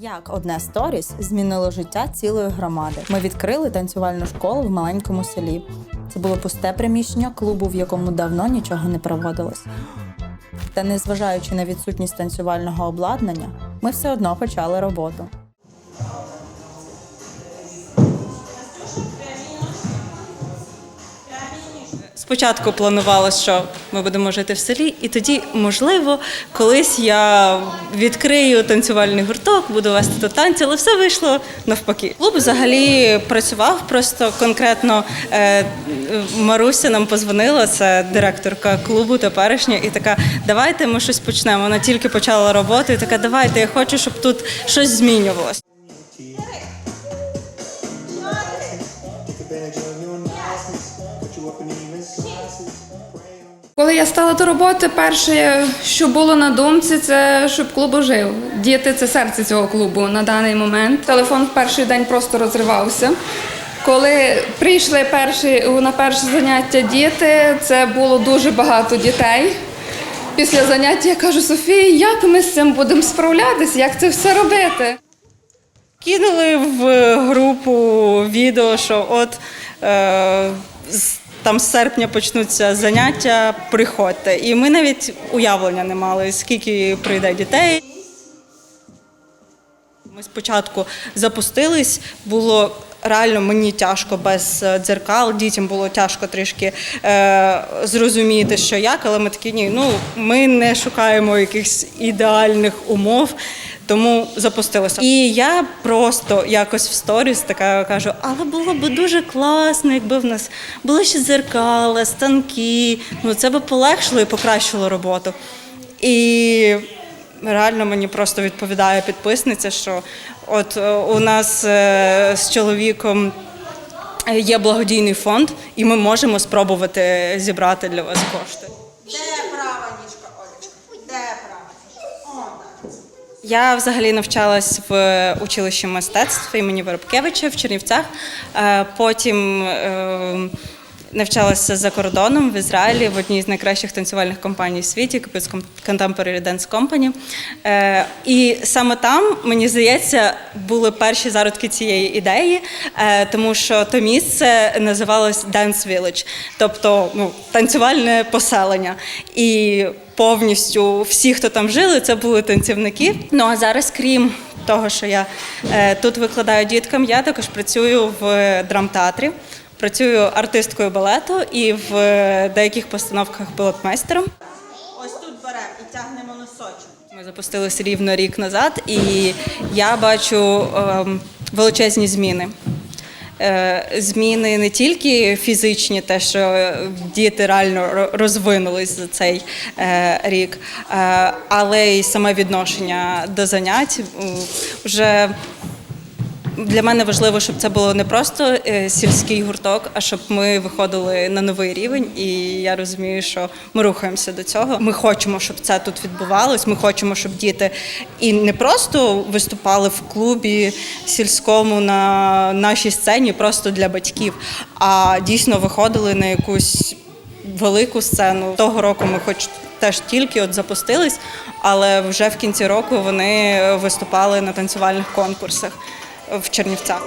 Як одне сторіс змінило життя цілої громади. Ми відкрили танцювальну школу в маленькому селі. Це було пусте приміщення клубу, в якому давно нічого не проводилось. Та незважаючи на відсутність танцювального обладнання, ми все одно почали роботу. Спочатку планувалося, що ми будемо жити в селі, і тоді, можливо, колись я відкрию танцювальний гурток, буду вести тут танці, але все вийшло навпаки. Клуб взагалі працював просто конкретно. Е, Маруся нам позвонила, це директорка клубу теперішня, і така: давайте ми щось почнемо. Вона тільки почала роботу, і така, давайте, я хочу, щоб тут щось змінювалося. Коли я стала до роботи, перше, що було на думці, це щоб клуб ожив. Діти це серце цього клубу на даний момент. Телефон в перший день просто розривався. Коли прийшли перші, на перше заняття діти, це було дуже багато дітей. Після заняття я кажу, Софії, як ми з цим будемо справлятися, як це все робити? Кинули в групу відео, що от е, там з серпня почнуться заняття, приходьте. І ми навіть уявлення не мали, скільки прийде дітей. Ми спочатку запустились, було реально мені тяжко без е, дзеркал, дітям було тяжко трішки е, зрозуміти, що як, але ми такі ні, ну ми не шукаємо якихось ідеальних умов. Тому запустилося. І я просто якось в сторіс така кажу: але було б дуже класно, якби в нас були ще дзеркала, станки. Ну це би полегшило і покращило роботу. І реально мені просто відповідає підписниця, що от е, у нас е, з чоловіком є благодійний фонд, і ми можемо спробувати зібрати для вас кошти. Я взагалі навчалась в училищі мистецтв імені Воробкевича в Чернівцях. Е, Потім е, навчалася за кордоном в Ізраїлі в одній з найкращих танцювальних компаній в світі Contemporary Dance Company. Е, І саме там, мені здається, були перші зародки цієї ідеї, е, тому що то місце називалось Dance Village, тобто ну, танцювальне поселення. І повністю всі, хто там жили, це були танцівники. Ну а зараз, крім того, що я е, тут викладаю діткам, я також працюю в драмтеатрі. Працюю артисткою балету і в е, деяких постановках балетмейстером. Ось тут беремо і тягнемо носочок. Ми запустилися рівно рік назад, і я бачу ем, величезні зміни. Е, Зміни не тільки фізичні, те, що діти реально ро- розвинулись за цей е, рік, е, але й саме відношення до занять. Вже для мене важливо, щоб це було не просто е, сільський гурток, а щоб ми виходили на новий рівень. І я розумію, що ми рухаємося до цього. Ми хочемо, щоб це тут відбувалось. Ми хочемо, щоб діти і не просто виступали в клубі сільському на нашій сцені, просто для батьків, а дійсно виходили на якусь велику сцену. Того року ми хоч теж тільки от запустились, але вже в кінці року вони виступали на танцювальних конкурсах в Чернівцях.